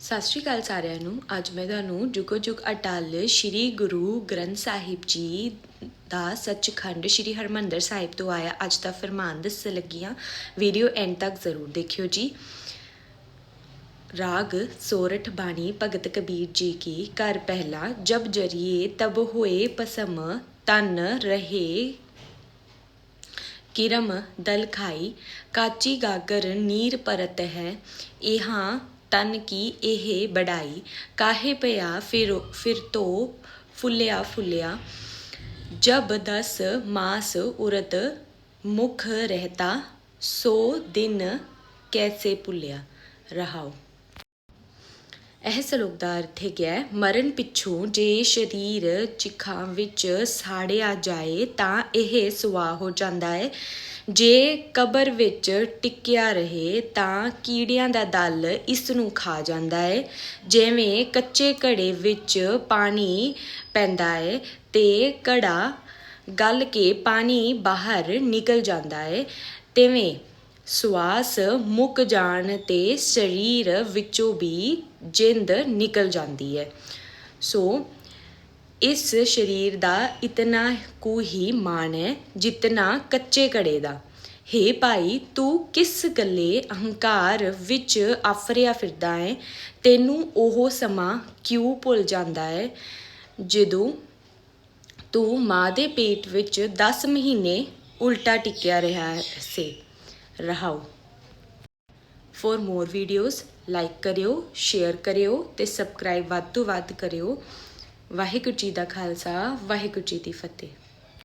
ਸਤਿ ਸ਼੍ਰੀ ਅਕਾਲ ਸਾਰਿਆਂ ਨੂੰ। ਅੱਜ ਮੈਂ ਤੁਹਾਨੂੰ ਜੁਗੋ ਜੁਗ ਅਟਲ ਸ੍ਰੀ ਗੁਰੂ ਗ੍ਰੰਥ ਸਾਹਿਬ ਜੀ ਦਾ ਸੱਚਖੰਡ ਸ੍ਰੀ ਹਰਮੰਦਰ ਸਾਹਿਬ ਤੋਂ ਆਇਆ ਅੱਜ ਦਾ ਫਰਮਾਨ ਦੱਸਣ ਲੱਗੀਆਂ ਵੀਡੀਓ ਐਂਡ ਤੱਕ ਜ਼ਰੂਰ ਦੇਖਿਓ ਜੀ। ਰਾਗ, ਸੋਰਠ ਬਾਣੀ, ਭਗਤ ਕਬੀਰ ਜੀ ਕੀ ਕਰ ਪਹਿਲਾ, ਜਬ ਜਰੀਏ ਤਬ ਹੋਏ ਪਸਮ, ਤਨ ਰਹੇ ਕਿਰਮ ਦਲ ਖਾਈ, ਕਾਚੀ ਗਾਗਰ ਨੀਰ ਪਰਤ ਹੈ ਇਹਾਂ ਤਨ ਕੀ ਇਹ ਬੜਾਈ ਕਾਹੇ ਪਿਆ ਫਿਰ ਫਿਰ ਤੋ ਫੁੱਲਿਆ ਫੁੱਲਿਆ ਜਬ ਦਸ ਮਾਸ ਉਰਤ ਮੁਖ ਰਹਤਾ ਸੋ ਦਿਨ ਕੈਸੇ ਭੁੱਲਿਆ ਰਹਾਓ ਇਹ ਸ਼ਲੋਕ ਦਾ ਅਰਥ ਹੈਗਾ ਹੈ, ਮਰਨ ਪਿੱਛੋਂ ਜੇ ਸਰੀਰ ਚਿਖਾਂ ਵਿੱਚ ਸਾੜਿਆ ਜਾਏ ਤਾਂ ਇਹ ਸੁਆਹ ਹੋ ਜਾਂਦਾ ਹੈ। ਜੇ ਕਬਰ ਵਿੱਚ ਟਿਕਿਆ ਰਹੇ ਤਾਂ ਕੀੜਿਆਂ ਦਾ ਦਲ ਇਸ ਨੂੰ ਖਾ ਜਾਂਦਾ ਹੈ। ਜਿਵੇਂ ਕੱਚੇ ਘੜੇ ਵਿੱਚ ਪਾਣੀ ਪੈਂਦਾ ਹੈ ਤੇ ਘੜਾ ਗਲ ਕੇ ਪਾਣੀ ਬਾਹਰ ਨਿਕਲ ਜਾਂਦਾ ਹੈ। ਤਿਵੇਂ ਸਵਾਸ ਮੁੱਕ ਜਾਣ ਤੇ ਸਰੀਰ ਵਿੱਚੋਂ ਵੀ ਜਿੰਦ ਨਿਕਲ ਜਾਂਦੀ ਹੈ। ਸੋ, ਇਸ ਸਰੀਰ ਦਾ ਇਤਨਾ ਕੁ ਹੀ ਮਾਣ ਹੈ ਜਿਤਨਾ ਕੱਚੇ ਕੜੇ ਦਾ। ਹੇ ਭਾਈ, ਤੂੰ ਕਿਸ ਗੱਲੇ ਅਹੰਕਾਰ ਵਿੱਚ ਆਫਰਿਆ ਫਿਰਦਾ ਹੈ? ਤੈਨੂੰ ਉਹ ਸਮਾਂ ਕਿਉਂ ਭੁੱਲ ਜਾਂਦਾ ਹੈ? ਜਦੋਂ ਤੂੰ ਮਾਂ ਦੇ ਪੇਟ ਵਿੱਚ 10 ਮਹੀਨੇ ਉਲਟਾ ਟਿਕਿਆ ਰਿਹਾ ਸੀ, ਰਹਾਓ। ਫॉर ਮੋਰ ਵੀਡੀਓਜ਼ ਲਾਈਕ ਕਰਿਓ ਸ਼ੇਅਰ ਕਰਿਓ ਤੇ ਸਬਸਕ੍ਰਾਈਬ ਵੱਧ ਤੋਂ ਵੱਧ ਕਰਿਓ। ਵਾਹਿਗੁਰੂ ਜੀ ਦਾ ਖਾਲਸਾ, ਵਾਹਿਗੁਰੂ ਜੀ ਦੀ ਫਤਿਹ।